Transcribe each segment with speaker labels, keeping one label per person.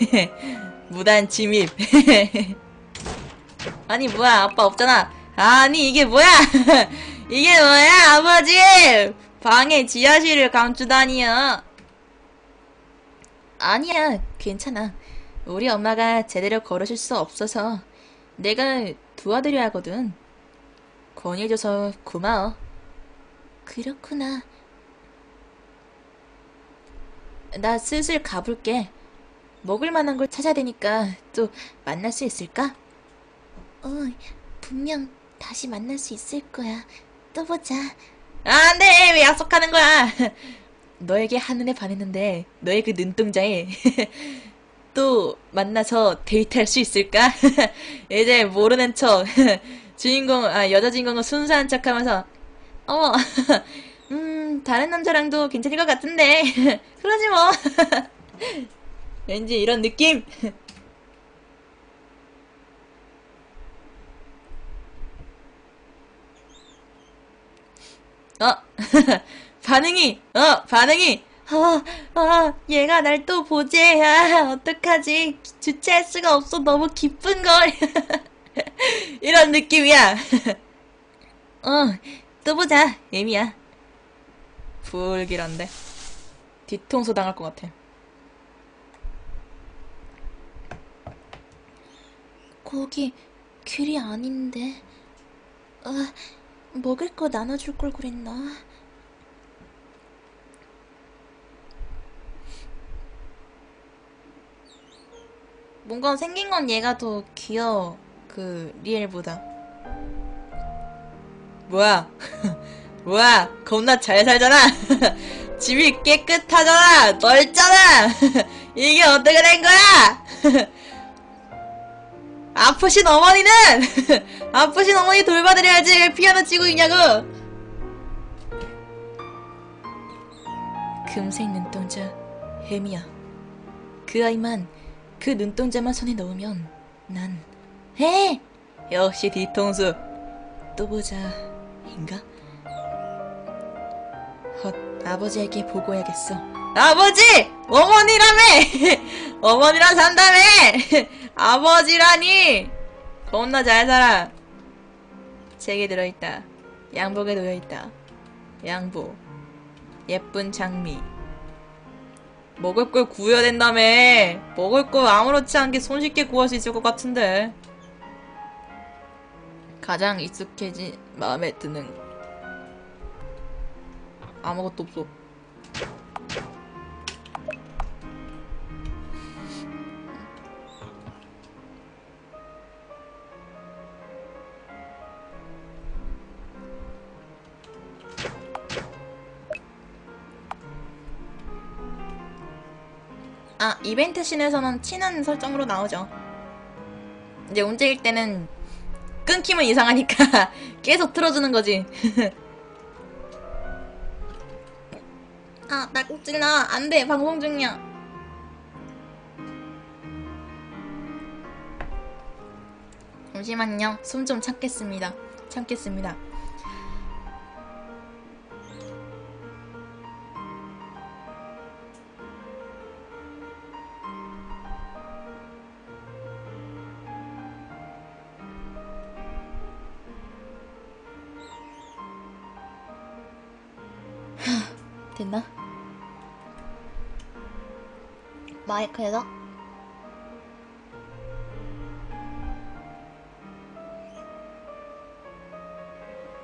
Speaker 1: 무단 침입. 아니 뭐야 아빠 없잖아. 아니 이게 뭐야? 이게 뭐야 아버지? 방에 지하실을 감추다니요. 아니야 괜찮아. 우리 엄마가 제대로 걸으실 수 없어서 내가 도와드려야 하거든. 권유해줘서 고마워. 그렇구나. 나 슬슬 가볼게. 먹을 만한 걸 찾아야 되니까 또 만날 수 있을까? 어, 분명 다시 만날 수 있을 거야. 또 보자. 안 돼! 왜 약속하는 거야? 너에게 한눈에 반했는데, 너의 그 눈동자에 또 만나서 데이트할 수 있을까? 이제 모르는 척. 주인공, 아, 여자 주인공은 순수한 척 하면서, 어머, 음, 다른 남자랑도 괜찮을 것 같은데. 그러지 뭐. 왠지 이런 느낌? 어, 반응이, 어, 반응이, 어, 어, 얘가 날 또 보지, 아, 어떡하지. 주체할 수가 없어. 너무 기쁜걸. 이런 느낌이야. 어, 또 보자. 예미야. 불길한데. 뒤통수 당할 것 같아. 거기 길이 아닌데. 아, 먹을 거 나눠줄 걸 그랬나? 뭔가 생긴 건 얘가 더 귀여워. 그 리엘보다. 뭐야? 뭐야? 겁나 잘 살잖아. 집이 깨끗하잖아. 넓잖아. 이게 어떻게 된 거야? 아프신 어머니는 아프신 어머니 돌봐드려야지 왜 피아노 치고 있냐고 금색 눈동자 혜미야 그 아이만 그 눈동자만 손에 넣으면 난 해! 역시 뒤통수 또 보자 인가? 헛 아버지에게 보고해야겠어 아버지! 어머니라며! 어머니랑 산다며! 아버지라니! 겁나 잘 살아. 책에 들어있다. 양복에 놓여있다. 양복. 예쁜 장미. 먹을 걸 구해야 된다며. 먹을 걸 아무렇지 않게 손쉽게 구할 수 있을 것 같은데. 가장 익숙해진 마음에 드는 아무것도 없어. 아, 이벤트 씬에서는 치는 설정으로 나오죠. 이제 문제일 때는 끊기면 이상하니까 계속 틀어주는 거지. 아, 딸꾹질 나. 안 돼. 방송 중이야. 잠시만요. 숨 좀 참겠습니다. 참겠습니다. 됐나? 마이크에서?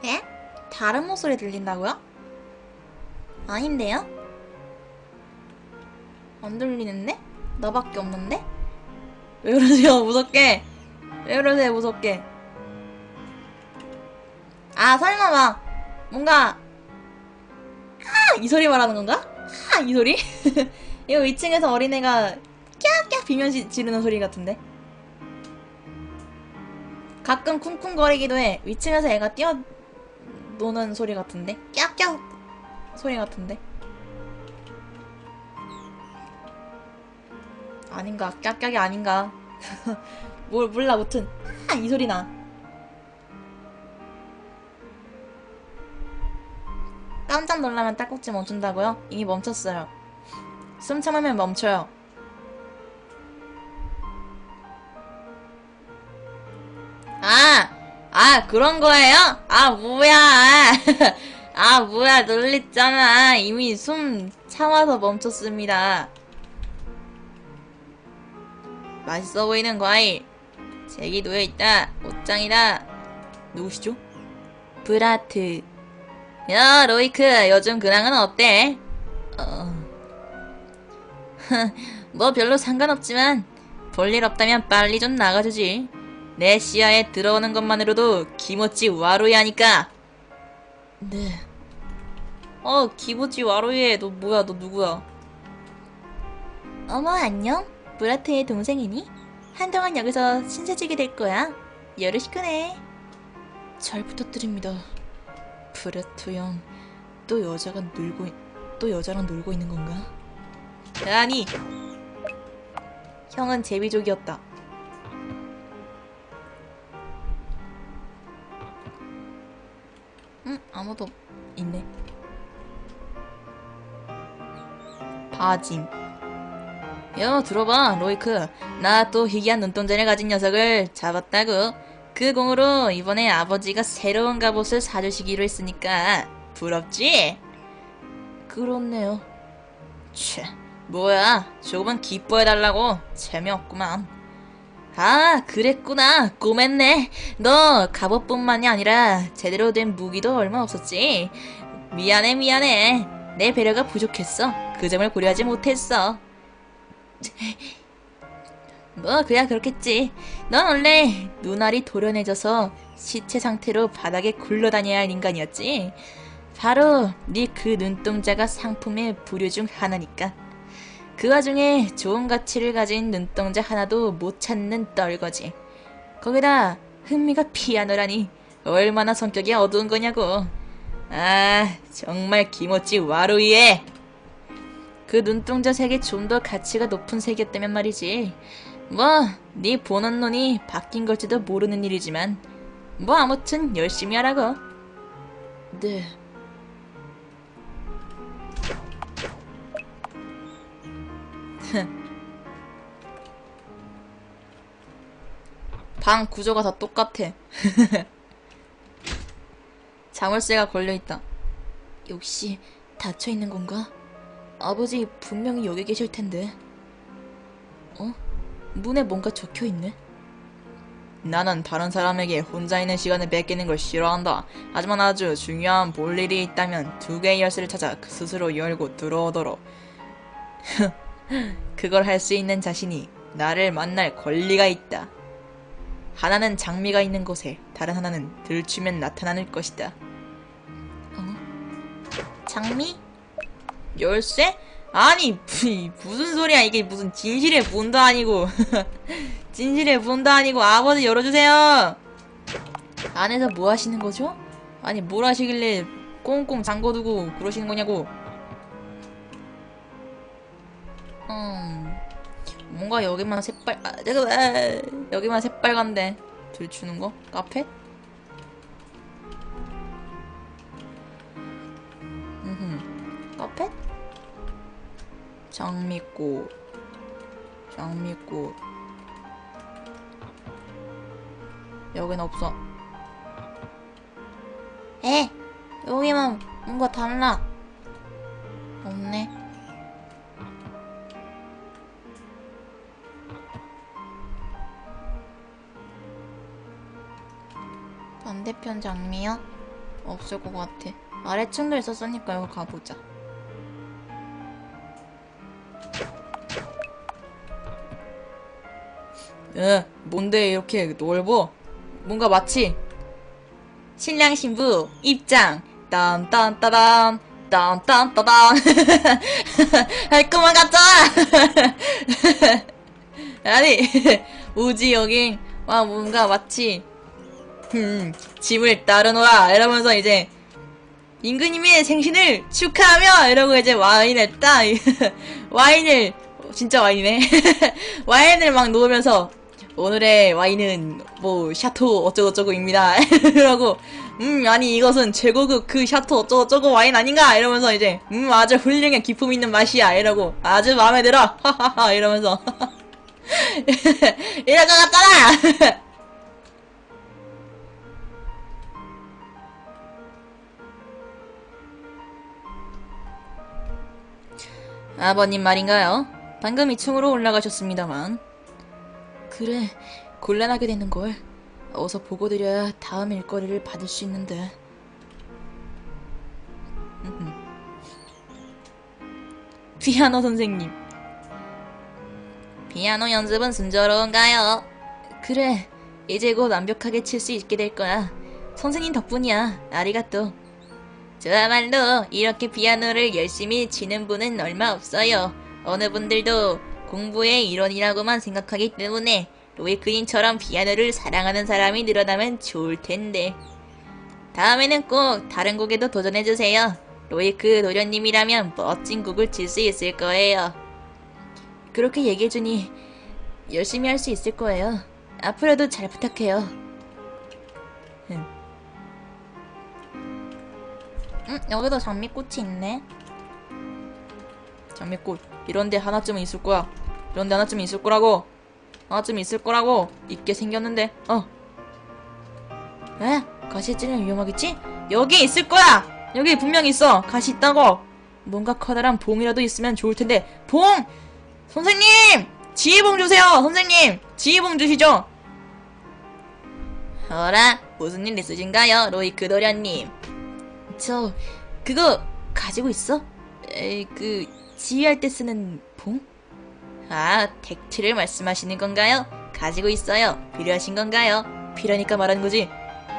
Speaker 1: 예? 다른 목소리 들린다고요? 아닌데요? 안 들리는데? 나밖에 없는데? 왜 그러세요 무섭게 왜 그러세요 무섭게 아 설마 막 뭔가 아, 이 소리 말하는 건가? 아, 이 소리? 이거 2층에서 어린애가 깍깍 비명 지- 지르는 소리 같은데? 가끔 쿵쿵거리기도 해. 위층에서 애가 뛰어 노는 소리 같은데? 깍깍 소리 같은데? 아닌가? 깍깍이 아닌가? 뭘 몰라, 무튼. 아, 이 소리 나. 깜짝 놀라면 딸꾹질 멈춘다고요? 이미 멈췄어요. 숨 참으면 멈춰요. 아! 아 그런 거예요? 아 뭐야 아 뭐야 놀랬잖아 이미 숨 참아서 멈췄습니다 맛있어 보이는 과일 제기 놓여있다 옷장이다 누구시죠? 브라트 야, 로이크. 요즘 근황은 어때? 어... 뭐 별로 상관없지만 볼일 없다면 빨리 좀 나가주지. 내 시야에 들어오는 것만으로도 기모찌 와로이 하니까. 네. 어, 기모찌 와로이에 너 뭐야? 너 누구야? 어머, 안녕. 브라트의 동생이니? 한동안 여기서 신세지게 될 거야. 요르시크네. 잘 부탁드립니다. 브라트 형, 또 여자가 놀고, 있- 또 여자랑 놀고 있는 건가? 아니, 형은 제비족이었다. 응, 아무도 있네. 바짐. 야, 들어봐, 로이크. 나 또 희귀한 눈동자를 가진 녀석을 잡았다고. 그 공으로 이번에 아버지가 새로운 갑옷을 사주시기로 했으니까 부럽지? 그렇네요. 치, 뭐야? 조금만 기뻐해달라고. 재미없구만. 아, 그랬구나. 꼬맸네. 너 갑옷뿐만이 아니라 제대로 된 무기도 얼마 없었지. 미안해, 미안해. 내 배려가 부족했어. 그 점을 고려하지 못했어. 뭐, 그야 그렇겠지. 넌 원래 눈알이 도련해져서 시체 상태로 바닥에 굴러다녀야 할 인간이었지. 바로 네 그 눈동자가 상품의 부류 중 하나니까. 그 와중에 좋은 가치를 가진 눈동자 하나도 못 찾는 떨거지. 거기다 흥미가 피아노라니 얼마나 성격이 어두운 거냐고. 아, 정말 기모찌 와루이에. 그 눈동자 색이 좀 더 가치가 높은 색이었다면 말이지. 뭐, 네 보는 눈이 바뀐 걸지도 모르는 일이지만, 뭐 아무튼 열심히 하라고. 네. 방 구조가 다 똑같아. 자물쇠가 걸려있다. 역시 닫혀있는 건가? 아버지 분명히 여기 계실 텐데. 어? 문에 뭔가 적혀있네? 나는 다른 사람에게 혼자 있는 시간을 뺏기는 걸 싫어한다. 하지만 아주 중요한 볼 일이 있다면 두 개의 열쇠를 찾아 그 스스로 열고 들어오도록. 그걸 할 수 있는 자신이 나를 만날 권리가 있다. 하나는 장미가 있는 곳에 다른 하나는 들추면 나타나는 것이다. 어? 장미? 열쇠? 아니 무슨 소리야 이게 무슨 진실의 문도 아니고 진실의 문도 아니고 아버지 열어주세요 안에서 뭐 하시는 거죠? 아니 뭘 하시길래 꽁꽁 잠궈두고 그러시는 거냐고 음 뭔가 여기만 새빨 아 잠깐 아, 여기만 새빨간데 들추는 거? 카페? 음흠 카페? 장미꽃. 장미꽃. 여긴 없어. 에? 여기만 뭔가 달라. 없네. 반대편 장미요? 없을 것 같아. 아래층도 있었으니까 여기 가보자 에, 뭔데 이렇게 넓어? 뭔가 마치 신랑 신부 입장. 딴딴따단. 딴딴따단. 할 것만 같잖아! 아니 우지 여긴 와 뭔가 마치 음 짐을 따르노라! 이러면서 이제 임금님의 생신을 축하하며 이러고 이제 와인을 따 와인을 진짜 와인이네. 와인을 막 놓으면서 오늘의 와인은 뭐 샤토 어쩌고저쩌고입니다. 라고 음 아니 이것은 최고급 그 샤토 어쩌고저쩌고 와인 아닌가? 이러면서 이제 음 아주 훌륭해 기품 있는 맛이야. 이러고 아주 마음에 들어. 하하하 이러면서. 이럴 것 같잖아! 아버님 말인가요? 방금 2층으로 올라가셨습니다만. 그래, 곤란하게 되는 걸. 어서 보고 드려야 다음 일거리를 받을 수 있는데. 피아노 선생님. 피아노 연습은 순조로운가요? 그래, 이제 곧 완벽하게 칠 수 있게 될 거야. 선생님 덕분이야. 아리가또. 저야말로 이렇게 피아노를 열심히 치는 분은 얼마 없어요. 어느 분들도 공부의 일원이라고만 생각하기 때문에 로이크님처럼 피아노를 사랑하는 사람이 늘어나면 좋을 텐데. 다음에는 꼭 다른 곡에도 도전해주세요. 로이크 도련님이라면 멋진 곡을 칠 수 있을 거예요. 그렇게 얘기해주니 열심히 할 수 있을 거예요. 앞으로도 잘 부탁해요. 흠. 응, 여기도 장미꽃이 있네. 장미꽃 이런데 하나쯤은 있을 거야. 이런데 하나쯤은 있을 거라고. 하나쯤 있을 거라고. 있게 생겼는데. 어. 에? 가시 찌르면 위험하겠지? 여기 있을 거야. 여기 분명 있어. 가시 있다고. 뭔가 커다란 봉이라도 있으면 좋을 텐데. 봉! 선생님! 지휘봉 주세요. 선생님! 지휘봉 주시죠. 어라, 무슨 일 있으신가요, 로이크 도련님? 저 그거 가지고 있어? 에이 그 지휘할 때 쓰는 봉? 아 텍트를 말씀하시는 건가요? 가지고 있어요. 필요하신 건가요? 필요하니까 말하는 거지.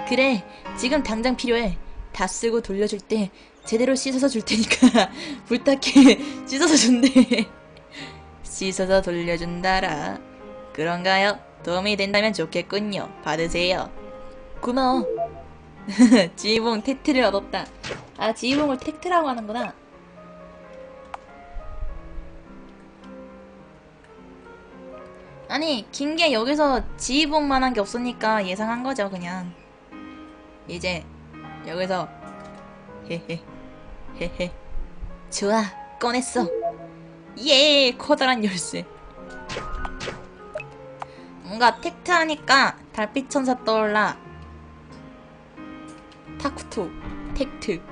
Speaker 1: 그래 지금 당장 필요해. 다 쓰고 돌려줄 때 제대로 씻어서 줄 테니까 부탁해 씻어서 준대. 씻어서 돌려준다라. 그런가요? 도움이 된다면 좋겠군요. 받으세요. 고마워. 지휘봉 텍트를 얻었다. 아, 지휘봉을 텍트라고 하는구나. 아니, 긴 게 여기서 지휘봉만 한 게 없으니까 예상한 거죠, 그냥. 이제, 여기서, 헤헤, 헤헤. 좋아, 꺼냈어. 예, 커다란 열쇠. 뭔가 텍트 하니까 달빛 천사 떠올라. 타쿠토, 텍트.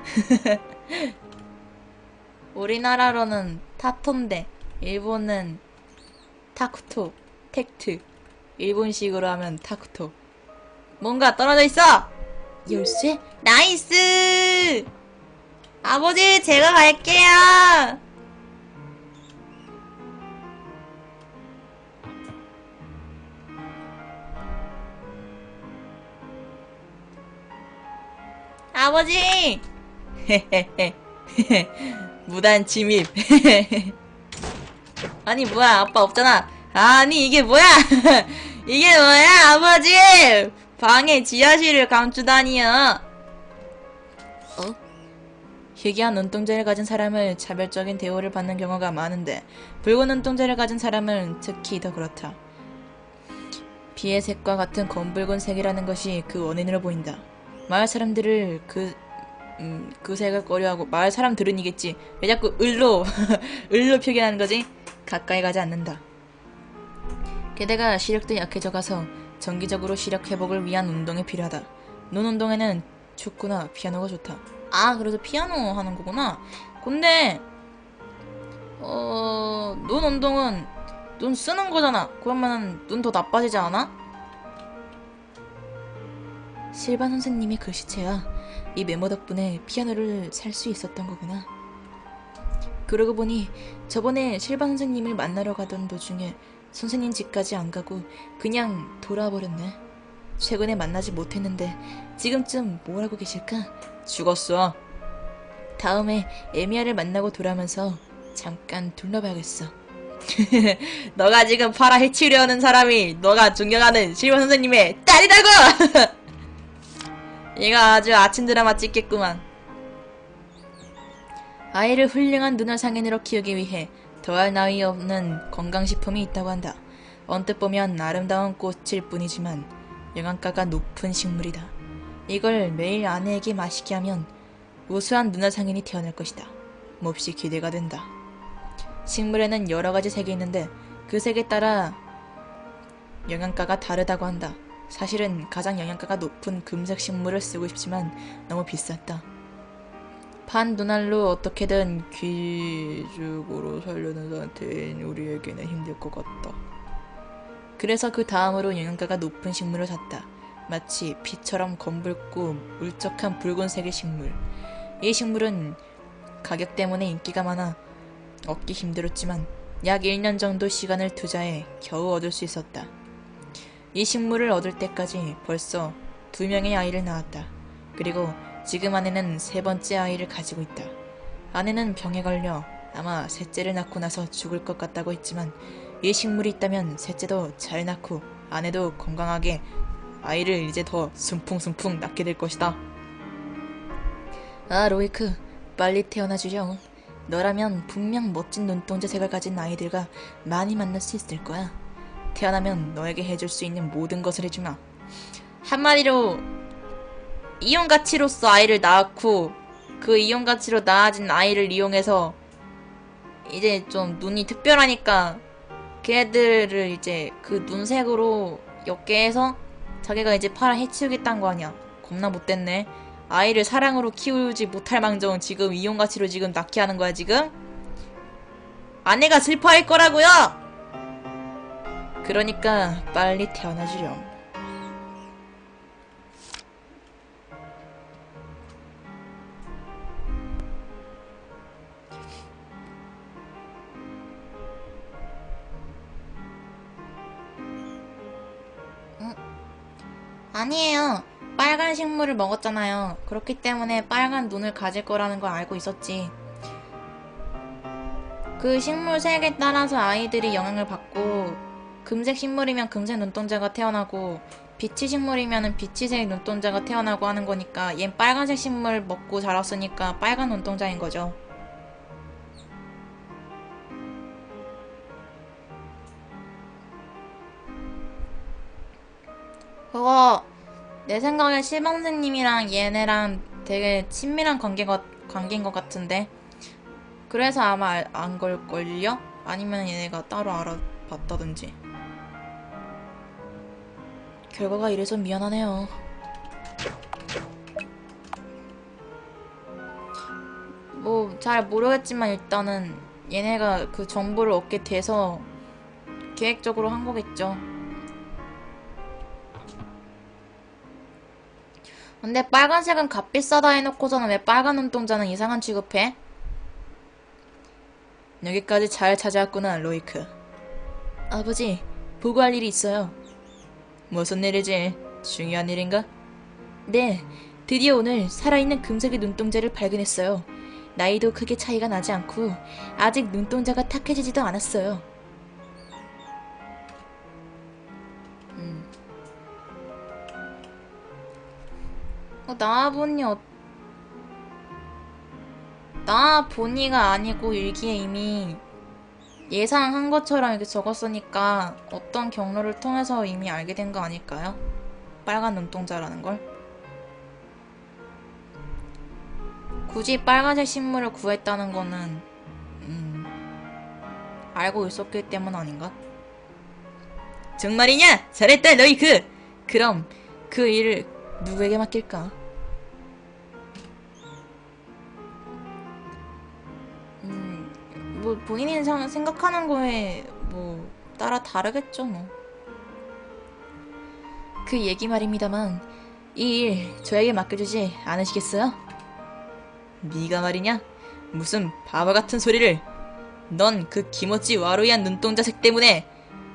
Speaker 1: 우리나라로는 타토인데, 일본은 타쿠토, 텍트. 일본식으로 하면 타쿠토. 뭔가 떨어져 있어! 열쇠? 나이스! 아버지, 제가 갈게요! 아버지! 무단 침입. 아니, 뭐야, 아빠 없잖아. 아니, 이게 뭐야! 이게 뭐야, 아버지! 방에 지하실을 감추다니요. 어? 희귀한 눈동자를 가진 사람을 차별적인 대우를 받는 경우가 많은데, 붉은 눈동자를 가진 사람은 특히 더 그렇다. 비의 색과 같은 검붉은 색이라는 것이 그 원인으로 보인다. 마을 사람들을 그, 음, 그 색을 꺼려하고, 마을 사람들은 이겠지. 왜 자꾸 을로, 을로 표현하는 거지? 가까이 가지 않는다. 게다가 시력도 약해져 가서 정기적으로 시력 회복을 위한 운동이 필요하다. 눈 운동에는 축구나 피아노가 좋다. 아, 그래서 피아노 하는 거구나. 근데, 어, 눈 운동은 눈 쓰는 거잖아. 그러면 눈 더 나빠지지 않아? 실바 선생님의 글씨체야. 이 메모 덕분에 피아노를 살 수 있었던 거구나. 그러고 보니 저번에 실바 선생님을 만나러 가던 도중에 선생님 집까지 안 가고 그냥 돌아버렸네. 최근에 만나지 못했는데 지금쯤 뭘 하고 계실까? 죽었어. 다음에 에미아를 만나고 돌아오면서 잠깐 둘러봐야겠어. 너가 지금 파라 해치려는 사람이 너가 존경하는 실바 선생님의 딸이라고! 얘가 아주 아침 드라마 찍겠구만. 아이를 훌륭한 눈알 상인으로 키우기 위해 더할 나위 없는 건강식품이 있다고 한다. 언뜻 보면 아름다운 꽃일 뿐이지만 영양가가 높은 식물이다. 이걸 매일 아내에게 마시게 하면 우수한 눈알 상인이 태어날 것이다. 몹시 기대가 된다. 식물에는 여러 가지 색이 있는데 그 색에 따라 영양가가 다르다고 한다. 사실은 가장 영양가가 높은 금색 식물을 쓰고 싶지만 너무 비쌌다. 반 눈알로 어떻게든 귀죽으로 살려는 상태인 우리에게는 힘들 것 같다. 그래서 그 다음으로 영양가가 높은 식물을 샀다. 마치 피처럼 검붉고 울적한 붉은색의 식물. 이 식물은 가격 때문에 인기가 많아 얻기 힘들었지만 약 1년 정도 시간을 투자해 겨우 얻을 수 있었다. 이 식물을 얻을 때까지 벌써 두 명의 아이를 낳았다. 그리고 지금 아내는 세 번째 아이를 가지고 있다. 아내는 병에 걸려 아마 셋째를 낳고 나서 죽을 것 같다고 했지만 이 식물이 있다면 셋째도 잘 낳고 아내도 건강하게 아이를 이제 더 순풍순풍 낳게 될 것이다. 아, 로이크, 빨리 태어나 주렴. 너라면 분명 멋진 눈동자 색을 가진 아이들과 많이 만날 수 있을 거야. 태어나면 너에게 해줄 수 있는 모든 것을 해주마. 한마디로 이용 가치로서 아이를 낳았고 그 이용 가치로 낳아진 아이를 이용해서 이제 좀 눈이 특별하니까 걔들을 이제 그 눈색으로 엮게 해서 자기가 이제 팔아 해치우겠다는 거 아니야. 겁나 못됐네. 아이를 사랑으로 키우지 못할 망정 지금 이용 가치로 지금 낳게 하는 거야 지금? 아내가 슬퍼할 거라고요. 그러니까 빨리 태어나 주렴. 아니에요. 빨간 식물을 먹었잖아요. 그렇기 때문에 빨간 눈을 가질 거라는 걸 알고 있었지. 그 식물 색에 따라서 아이들이 영향을 받고 금색 식물이면 금색 눈동자가 태어나고 비치 식물이면 비치색 눈동자가 태어나고 하는 거니까 얜 빨간색 식물 먹고 자랐으니까 빨간 눈동자인 거죠. 그거 내 생각에 실범생님이랑 얘네랑 되게 친밀한 관계가, 관계인 것 같은데. 그래서 아마 알- 안 걸걸요? 아니면 얘네가 따로 알아봤다든지. 결과가 이래서 미안하네요. 뭐, 잘 모르겠지만 일단은 얘네가 그 정보를 얻게 돼서 계획적으로 한 거겠죠. 근데 빨간색은 값비싸다 해놓고서는 왜 빨간 눈동자는 이상한 취급해? 여기까지 잘 찾아왔구나, 로이크. 아버지, 보고할 일이 있어요. 무슨 일이지? 중요한 일인가? 네, 드디어 오늘 살아있는 금색의 눈동자를 발견했어요. 나이도 크게 차이가 나지 않고 아직 눈동자가 탁해지지도 않았어요. 어, 나 보니 어... 나 보니가 아니고 일기에 이미 예상한 것처럼 이렇게 적었으니까 어떤 경로를 통해서 이미 알게 된 거 아닐까요? 빨간 눈동자라는 걸. 굳이 빨간색 식물을 구했다는 거는 음, 알고 있었기 때문 아닌가? 정말이냐? 잘했다 너희 그! 그럼 그 일을 누구에게 맡길까? 뭐 본인이 상- 생각하는 거에 뭐 따라 다르겠죠 뭐. 그 얘기 말입니다만 이 일 저에게 맡겨주지 않으시겠어요? 네가 말이냐? 무슨 바보 같은 소리를? 넌 그 김어찌 와루이한 눈동자색 때문에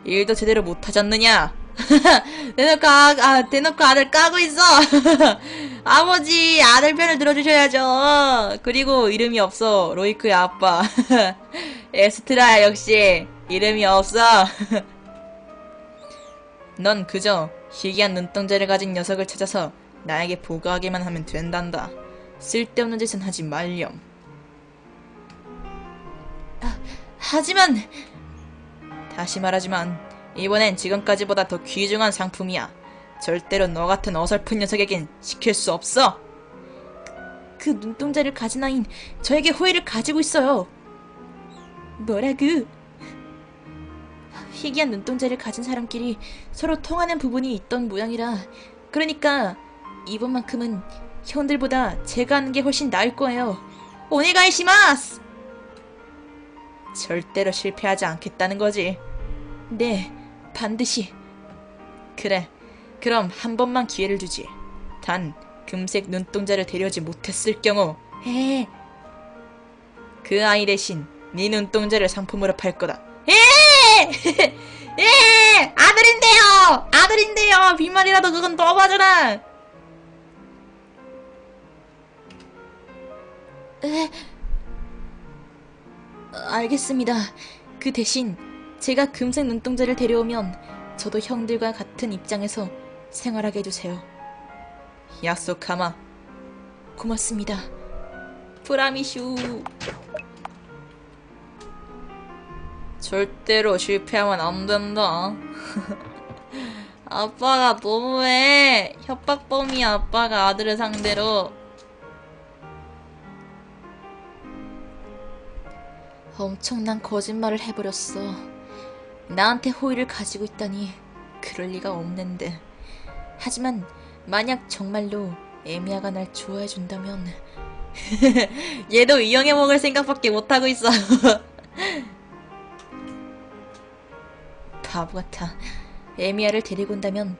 Speaker 1: 일도 제대로 못하지 않느냐? 대놓고 아, 아, 대놓고 아들 까고 있어. 아버지 아들 편을 들어주셔야죠. 그리고 이름이 없어 로이크의 아빠 에스트라 역시 이름이 없어. 넌 그저 희귀한 눈동자를 가진 녀석을 찾아서 나에게 보고하기만 하면 된단다. 쓸데없는 짓은 하지 말렴. 아, 하지만 다시 말하지만 이번엔 지금까지보다 더 귀중한 상품이야. 절대로 너 같은 어설픈 녀석에겐 시킬 수 없어. 그 눈동자를 가진 아인 저에게 호의를 가지고 있어요. 뭐라고? 희귀한 눈동자를 가진 사람끼리 서로 통하는 부분이 있던 모양이라 그러니까 이번만큼은 형들보다 제가 하는 게 훨씬 나을 거예요. 오네가이시마스! 절대로 실패하지 않겠다는 거지. 네, 반드시. 그래, 그럼 한 번만 기회를 주지. 단, 금색 눈동자를 데려오지 못했을 경우, 에, 그 아이 대신 네 눈동자를 상품으로 팔 거다. 에! 예! 아들인데요! 아들인데요! 빈말이라도 그건 너무하잖아! 에, 알겠습니다. 그 대신 제가 금색 눈동자를 데려오면 저도 형들과 같은 입장에서 생활하게 해주세요. 약속하마. 고맙습니다. 프라미슈. 절대로 실패하면 안 된다. 아빠가 너무해. 협박범이야, 아빠가 아들을 상대로. 엄청난 거짓말을 해버렸어. 나한테 호의를 가지고 있다니 그럴 리가 없는데. 하지만 만약 정말로 에미아가 날 좋아해준다면 얘도 이영애 먹을 생각밖에 못하고 있어. 바보 같아. 에미아를 데리고 온다면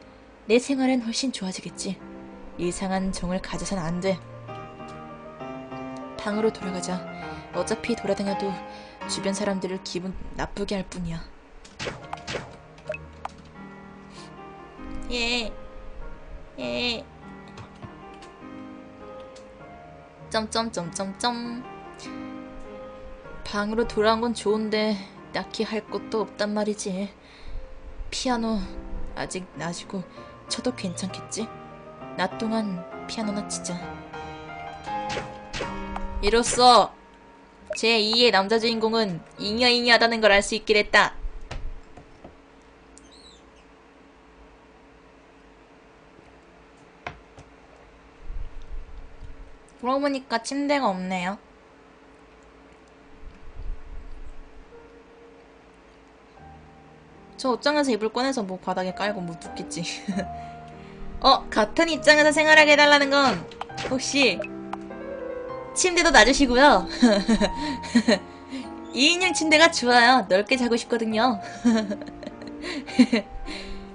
Speaker 1: 내 생활은 훨씬 좋아지겠지. 이상한 정을 가져선 안 돼. 방으로 돌아가자. 어차피 돌아다녀도 주변 사람들을 기분 나쁘게 할 뿐이야. 예. 예. 점점점점점. 방으로 돌아온 건 좋은데 딱히 할 것도 없단 말이지. 피아노 아직 놔주고 쳐도 괜찮겠지? 낮 동안 피아노나 치자. 이로써 제2의 남자 주인공은 잉여잉여하다는 걸 알 수 있게 됐다. 그러고 보니까 침대가 없네요. 저 옷장에서 이불 꺼내서 뭐 바닥에 깔고 뭐 눕겠지. 어, 같은 입장에서 생활하게 해달라는 건 혹시 침대도 놔주시고요. 2인용 침대가 좋아요. 넓게 자고 싶거든요.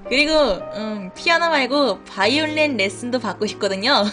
Speaker 1: 그리고 음, 피아노 말고 바이올린 레슨도 받고 싶거든요.